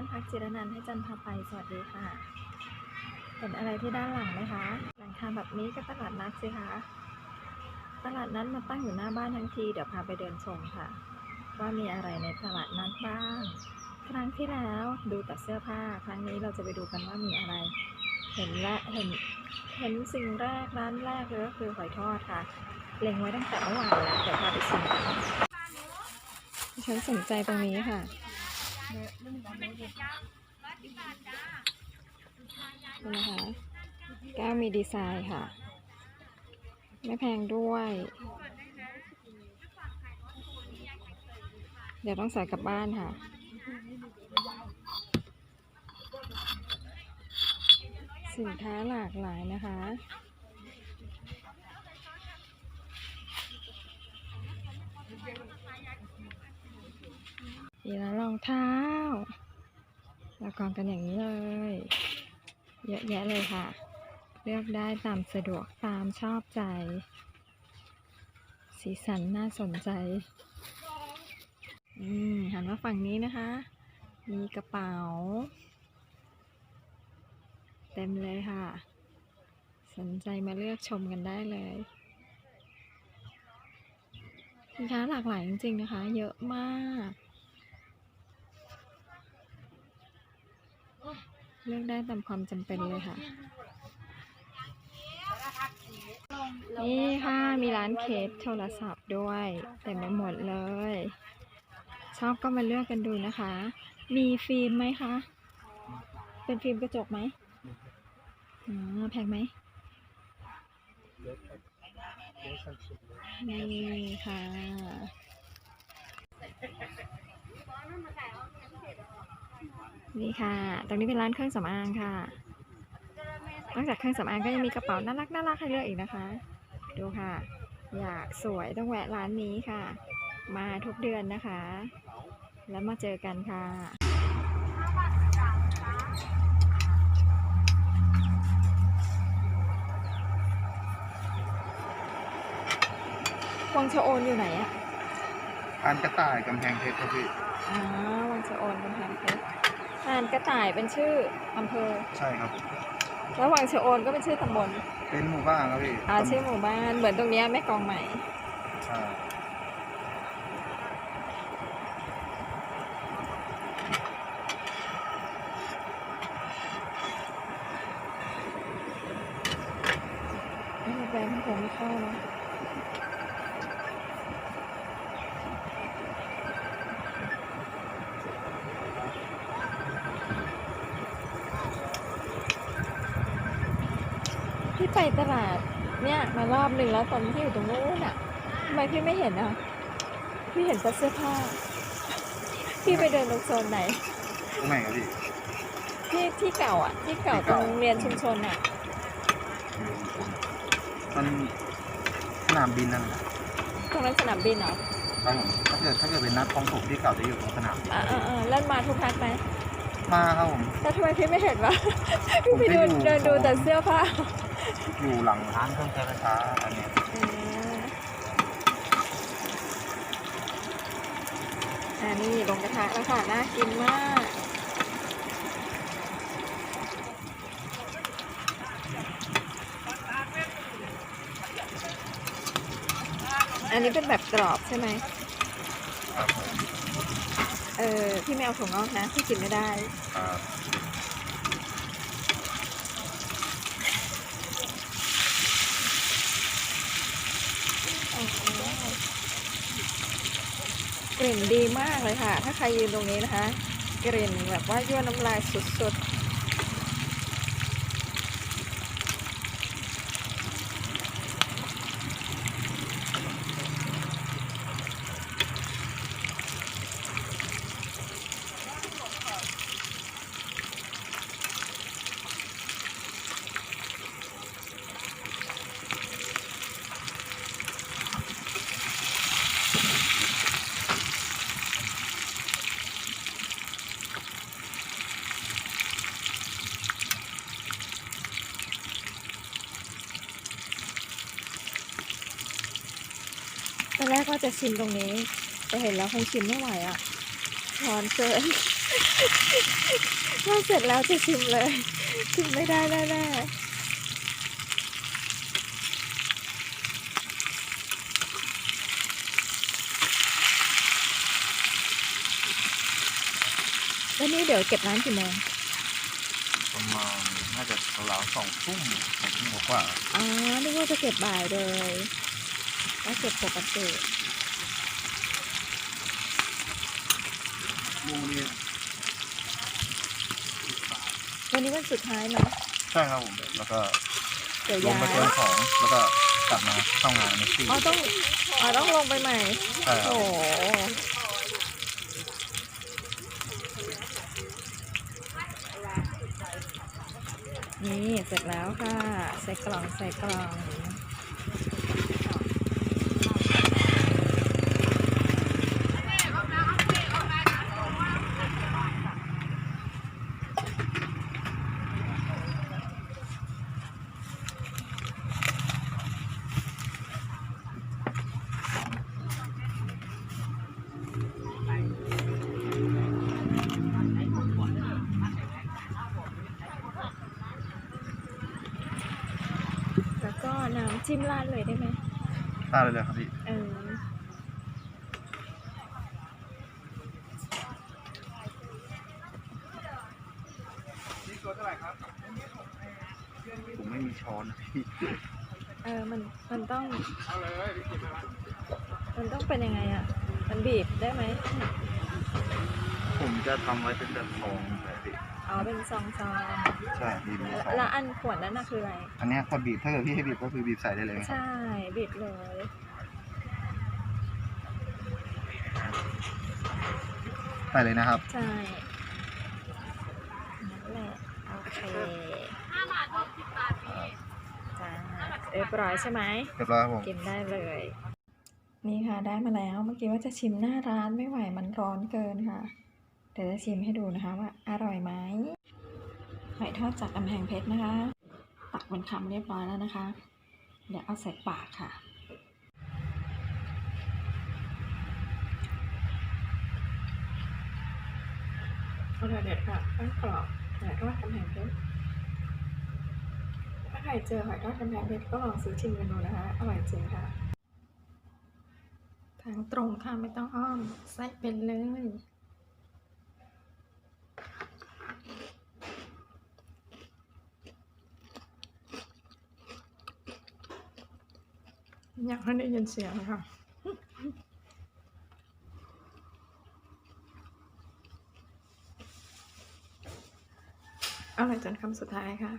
านพักจิรนันให้จันทาไป สวัสดีค่ะ เห็นอะไรที่ด้านหลังไหมคะ หลังคาแบบนี้ก็ตลาดนัดสิคะ ตลาดนัดมาตั้งอยู่หน้าบ้านทั้งที เดี๋ยวพาไปเดินชมค่ะ ว่ามีอะไรในตลาดนัดบ้าง ครั้งที่แล้วดูแต่เสื้อผ้า ครั้งนี้เราจะไปดูกันว่ามีอะไร เห็นและเห็น เห็นสิ่งแรกร้านแรกเลยก็คือหอยทอดค่ะ เล็งไว้ตั้งแต่เมื่อวานแล้วเดี๋ยวพาไปชิมฉันสนใจตรงนี้ค่ะ นี่นะคะ แก้วมีดีไซน์ค่ะ ไม่แพงด้วย เดี๋ยวต้องใส่กลับบ้านค่ะสินค้าหลากหลายนะคะ มีร้านร องเท้าแล้วกองกันอย่างนี้เลย เยอะแยะเลยค่ะ เลือกได้ตามสะดวกตามชอบใจ สีสันน่าสนใจอืมหันมาฝั่งนี้นะคะ มีกระเป๋า เต็มเลยค่ะ สนใจมาเลือกชมกันได้เลยสินค้าหลากหลายจริงๆนะคะ เยอะมาก เลือกได้ตามความจำเป็นเลยค่ะ นี่ค่ะ มีร้านเคสโทรศัพท์ด้วยเต็มไปหมดเลย ชอบก็มาเลือกกันดูนะคะ มีฟิล์มไหมคะ เป็นฟิล์มกระจกไหมอ๋อแพงไหมนี่ค่ะ นี่ค่ะ ตรงนี้เป็นร้านเครื่องสำอางค่ะ นอกจากเครื่องสำอางก็ยังมีกระเป๋าน่ารักน่ารักให้เลือกอีกนะคะ ดูค่ะ อยากสวยต้องแวะร้านนี้ค่ะ มาทุกเดือนนะคะ แล้วมาเจอกันค่ะวังชะโอนอยู่ไหนอะร้านกระต่ายกำแพงเพชรครับพี่ อ๋อวังชะโอนกำแพงเพชร หานกระต่ายเป็นชื่ออำเภอ ใช่ครับ แล้ววังชะโอนก็เป็นชื่อตำบลเป็นหมู่บ้านครับพี่อ่าชื่อหมู่บ้านเหมือนตรงเนี้ยแม่กลองใหม่ ใช่ไม่แบรนด์ที่ผมไม่เข้านะ ไปตลาด เนี่ยมารอบหนึ่งแล้วตอนที่อยู่ตรงนู้นอะทำไมพี่ไม่เห็นอะ พี่เห็นแต่เสื้อผ้า พี่ไปเดินตรงโซนไหนตรงไหนครับพี่ ที่ที่เก่าอะ ที่เก่าที่ตรเก่า งเรียนชุมชนอะ มันสนามบินนั่นแหละตรงนั้นสนามบินเหรอครับผมถ้าเกิดถ้าเกิดเป็นนัดคลองถมที่เก่าจะอยู่ตรงสนามบินอ่าอ่าแล้วมาทุกพักไหมมาครับผม แล้วทำไมพี่ไม่เห็นวะ พี่ไปผมไปดูอยู่เดินดูแต่เสื้อผ้า อยู่หลังร้านเครื่องใช้ไฟฟ้าอันเนี้ยอ่านี่ลงกระทะแล้วค่ะน่ากินมากอันนี้เป็นแบบกรอบใช่ไหมเออพี่ไม่เอาถั่วงอกนะพี่กินไม่ได้ ครับ กลิ่นดีมากเลยค่ะ ถ้าใครยืนตรงนี้นะคะ กลิ่นแบบว่ายั่วน้ำลายสุดๆ จะชิมตรงนี้แต่เห็นแล้วคงชิมไม่ไหวอะร้อนเกินถ้าเสร็จแล้วจะชิมเลย ชิมไม่ได้แน่ๆแล้วนี่เดี๋ยวเก็บร้านกี่โมงประมาณน่าจะราวๆสองทุ่มสองทุ่มกว่าอ๋อนึกว่าจะเก็บบ่ายเลยแล้วเก็บปกติ ลูกนี่วันนี้วันสุดท้ายเนาะใช่ครับผมแล้วก็เดี๋ยวลงย้าไปยเตรียมของแล้วก็กลับมาเข้างานในที่อ๋อต้องอ๋อต้องลงไปใหม่ ใช่ครัโอ้บโหนี่เสร็จแล้วค่ะ ใส่กล่องใส่กล่อง แล้วก็น้ำ จิ้มราดเลยได้ไหมได้เลยเลยครับพี่เออผมไม่มีช้อนพี่เออมันมันต้องมันต้องเป็นยังไงอะ มันบีบได้ไหม ผมจะทำไว้เป็นแบบซองเลยพี่ อ๋อเป็นซองซองใช่บีบในซองแล้วอันขวดนั้นน่ะคืออะไร อันเนี้ยกดบีบถ้าเกิดพี่ให้บีบก็คือบีบใส่ได้เลยครับใช่บีบเลยใส่เลยนะครับ ใช่นั่นแหละโอเคจ้าเรียบร้อยใช่ไหมเรียบร้อยครับผมกินได้เลย นี่ค่ะได้มาแล้วเมื่อกี้ว่าจะชิมหน้าร้านไม่ไหวมันร้อนเกินค่ะ เดี๋ยวจะชิมให้ดูนะคะว่าอร่อยไหมหอยทอดจากกำแพงเพชรนะคะ ตักเป็นคำเรียบร้อยแล้วนะคะ เดี๋ยวเอาใส่ปากค่ะอร่อยเด็ดค่ะแป้งกรอบหอยทอดกำแพงเพชรถ้าใครเจอหอยทอดกำแพงเพชรก็ลองซื้อชิมกันดูนะคะ อร่อยจริงค่ะ ทางตรงค่ะไม่ต้องอ้อม ใส่เป็นเลย อยากให้ได้ยินเสียงค่ะอร่อยจนคำสุดท้ายค่ะ